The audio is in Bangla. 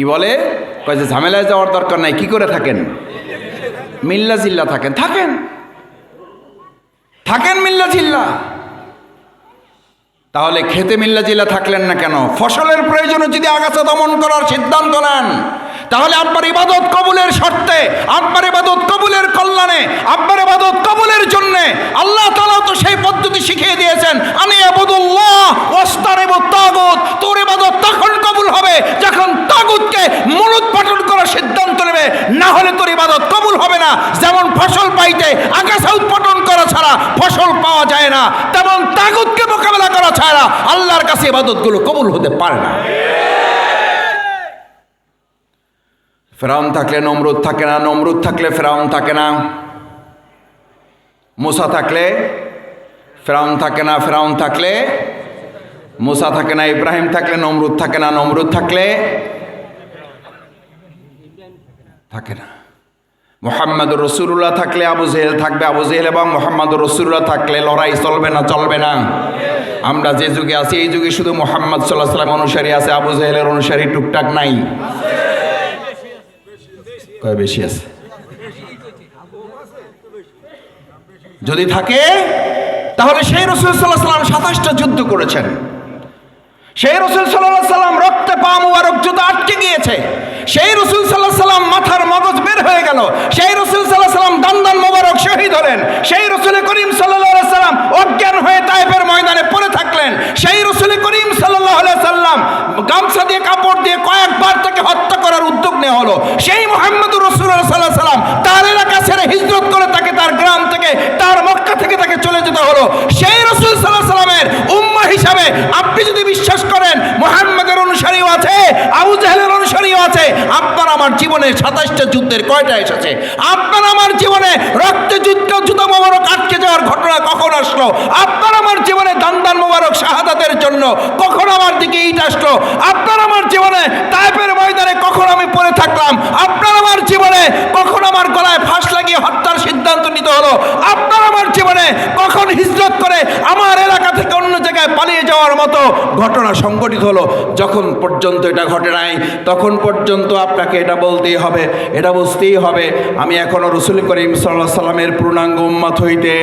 কি বলে? কয় যে ঝামেলায় যাওয়ার দরকার নাই, কি করে থাকেন? মিল্লা জিল্লা থাকেন থাকেন। থাকেন মিল্লা জিল্লা। তাহলে খেতে মিল্লা জিল্লা থাকলেন না কেন? ফসলের প্রয়োজনে যদি আগাছা দমন করার সিদ্ধান্ত নেন, তাহলে আপনার ইবাদত কবুলের শর্তে আপনার ইবাদত কবুলের কল্যাণে আপনার ইবাদত কবুলের জন্য আল্লাহ তালা তো সেই পদ্ধতি শিখিয়ে দিয়েছেন আমি আবুদুল্লাহ ওয়াস্তারিবু তাগুত তোর ইবাদত তখন কবুল হবে যখন তাগুতকে মূলোৎপাটন করার সিদ্ধান্ত নেবে না হলে তোর ইবাদত কবুল হবে না যেমন পাইতে আগাছা উৎপাদন করা ছাড়া ফসল পাওয়া যায় না, তেমন তাগুতকে মোকাবেলা করা ছাড়া আল্লাহর কাছে ইবাদতগুলো কবুল হতে পারে না। ফেরাউন থাকলে নমরুদ থাকে না, নমরুদ থাকলে ফেরাউন থাকে না। মুসা থাকলে ফেরাউন থাকে না, ফেরাউন থাকলে মুসা থাকে না, ইব্রাহিম থাকলে নমরুদ থাকে না, নমরুদ থাকলে থাকে না। মোহাম্মদ রসুল্লাহ থাকলে আবু জেহেল থাকবে, আবু জেহেল এবং মোহাম্মদ রসুল্লাহ থাকলে লড়াই চলবে না চলবে না। আমরা যে যুগে আছি, এই যুগে শুধু মোহাম্মদ সাল্লাহ সাল্লাম অনুসারী আছে, আবু জেহেলের অনুসারী টুকটাক নাই। কয় বেশি আছে? যদি থাকে, তাহলে সেই রসুল সাল্লাহ সাল্লাম সাতাশটা যুদ্ধ করেছেন। সেই রসুল সাল্লাহ সাল্লাম রক্তে পা মুবারক জুতো আটকে গিয়েছে সেই রসুল সাল্লাহ সাল্লাম মাথার মগজ বের হয়ে গেল সেই রসুল সাল্লাহ সাল্লাম দান্দান হলেন সেই রসুল করিম সাল্লাম অজ্ঞান হয়ে তাইফের ময়দানে পড়ে থাকলেন। সেই রসুল করিম সাল্লাম গামছা দিয়ে, কাপড় দিয়ে কয়েকবার তাকে হত্যা করার উদ্যোগ নেওয়া হলো। সেই মোহাম্মদুর রসুল্লাহ সাল্লাহ সাল্লাম তার এলাকা ছেড়ে হিজরত করে তাকে তার গ্রাম থেকে, তার মক্কা থেকে তাকে চলে যেতে হলো। সেই রসুল সাল্লাহ সাল্লামের উম্মা হিসাবে আপনি যদি বিশ্বাস করেন, মোহাম্মদের অনুসারীও আছে, আবু জাহেলের অনুসারীও আছে। আপনার আমার জীবনে সাতাশটা যুদ্ধের কয়টা এসেছে? আপনার আমার জীবনে রক্তে যুদ্ধ জুতো মোবারক আটকে যাওয়ার ঘটনা কখন আসলো? আপনার আমার জীবনে দান দান মোবারক শাহাদাতের জন্য কখন আমার দিকে ইট আসলো? আপনার আমার জীবনে তাইপের ময়দানে কখন আমি পড়ে থাকলাম? আপনার আমার জীবনে কখন আমার গলায় ফাঁস লাগিয়ে হত্যার সিদ্ধান্ত নিতে হলো? আপনার আমার জীবনে কখন হিজরত করে আমার জায়গায় পালিয়ে যাওয়ার মতো ঘটনা সংঘটিত হলো। যখন পর্যন্ত এটা ঘটে নাই, তখন পর্যন্ত আপনাকে এটা বলতেই হবে, এটা বুঝতেই হবে। আমি এখনও রসুল করিম সাল্লাহ সাল্লামের পূর্ণাঙ্গ উম্মাত হইতে